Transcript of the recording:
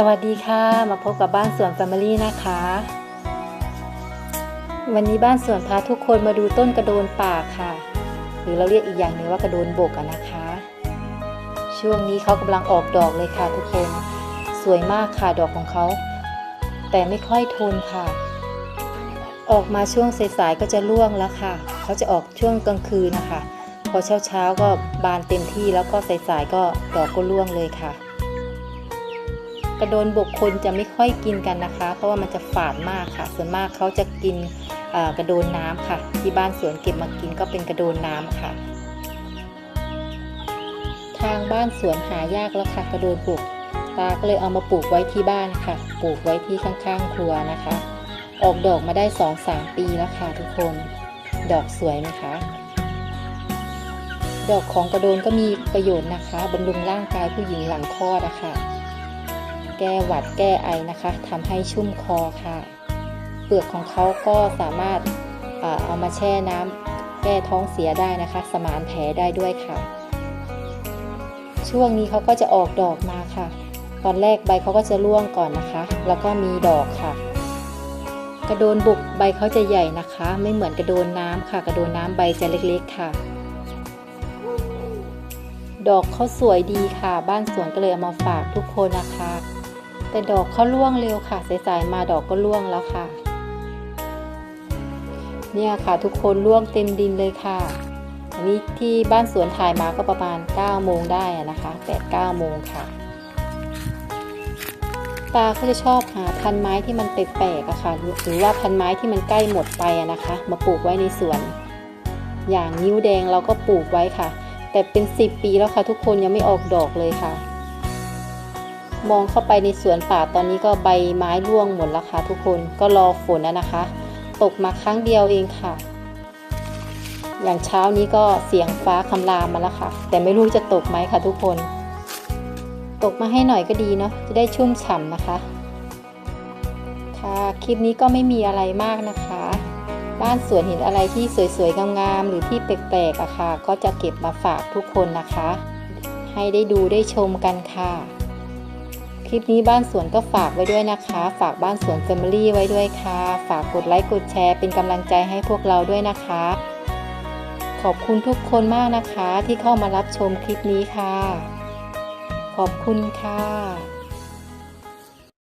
สวัสดีค่ะ มาพบกับบ้านสวนแฟมิลี่นะคะ วันนี้บ้านสวนพาทุกคนมาดูต้นกระโดนป่าค่ะ หรือเราเรียกอีกอย่างหนึ่งว่ากระโดนบกนะคะ ช่วงนี้เขากำลังออกดอกเลยค่ะทุกคน สวยมากค่ะดอกของเขา แต่ไม่ค่อยทนค่ะ ออกมาช่วงสายๆก็จะร่วงแล้วค่ะ เขาจะออกช่วงกลางคืนนะคะ พอเช้าๆก็บานเต็มที่แล้วก็สายๆก็ดอกก็ร่วงเลยค่ะ กระโดนบกคนจะไม่ค่อยกินกันนะคะ เพราะว่ามันจะฝาดมากค่ะ ส่วนมากเขาจะกินกระโดนน้ำค่ะ ที่บ้านสวนเก็บมากินก็เป็นกระโดนน้ำค่ะ ทางบ้านสวนหายากแล้วค่ะ กระโดนบกตาก็เลยเอามาปลูกไว้ที่บ้านค่ะ ปลูกไว้ที่ข้างๆครัวนะคะ ออกดอกมาได้2-3ปีแล้วค่ะทุกคน ดอกสวยไหมคะดอกของกระโดนก็มีประโยชน์นะคะบำรุงร่างกายผู้หญิงหลังคลอดอะคะ แก้หวัดแก้ไอนะคะทำให้ชุ่มคอค่ะ เปลือกของเขาก็สามารถเอามาแช่น้ำแก้ท้องเสียได้นะคะ สมานแผลได้ด้วยค่ะ ช่วงนี้เขาก็จะออกดอกมาค่ะ ตอนแรกใบเขาก็จะร่วงก่อนนะคะ แล้วก็มีดอกค่ะ กระโดนบุกใบเขาจะใหญ่นะคะ ไม่เหมือนกระโดนน้ำค่ะ กระโดนน้ำใบจะเล็กๆค่ะดอกเขาสวยดีค่ะ บ้านสวนก็เลยเอามาฝากทุกคนนะคะ แต่ดอกเขาร่วงเร็วค่ะสายๆมาดอกก็ร่วงแล้วค่ะ เนี่ยค่ะทุกคนร่วงเต็มดินเลยค่ะ อันนี้ที่บ้านสวนถ่ายมาก็ประมาณ 9 โมงได้นะคะ8-9โมงค่ะตาเขาจะชอบหาพันไม้ที่มันแปลกๆอะค่ะ หรือว่าพันไม้ที่มันใกล้หมดไปอะนะคะ มาปลูกไว้ในสวน อย่างนิ้วแดงเราก็ปลูกไว้ค่ะ แต่เป็น 10 ปีแล้วค่ะทุกคนยังไม่ออกดอกเลยค่ะ มองเข้าไปในสวนป่าตอนนี้ก็ใบไม้ร่วงหมดแล้วค่ะทุกคนก็รอฝนแล้วนะคะ ตกมาครั้งเดียวเองค่ะ อย่างเช้านี้ก็เสียงฟ้าคำรามมาแล้วค่ะ แต่ไม่รู้จะตกไหมค่ะทุกคน ตกมาให้หน่อยก็ดีเนาะจะได้ชุ่มฉ่ำนะคะ ค่ะคลิปนี้ก็ไม่มีอะไรมากนะคะ บ้านสวนเห็นอะไรที่สวยๆงามๆหรือที่แปลกๆอะค่ะ ก็จะเก็บมาฝากทุกคนนะคะ ให้ได้ดูได้ชมกันค่ะ คลิปนี้บ้านสวนก็ฝากไว้ด้วยนะคะ ฝากบ้านสวนแฟมิลี่ไว้ด้วยค่ะ ฝากกดไลค์กดแชร์เป็นกำลังใจให้พวกเราด้วยนะคะ ขอบคุณทุกคนมากนะคะที่เข้ามารับชมคลิปนี้ค่ะ ขอบคุณค่ะ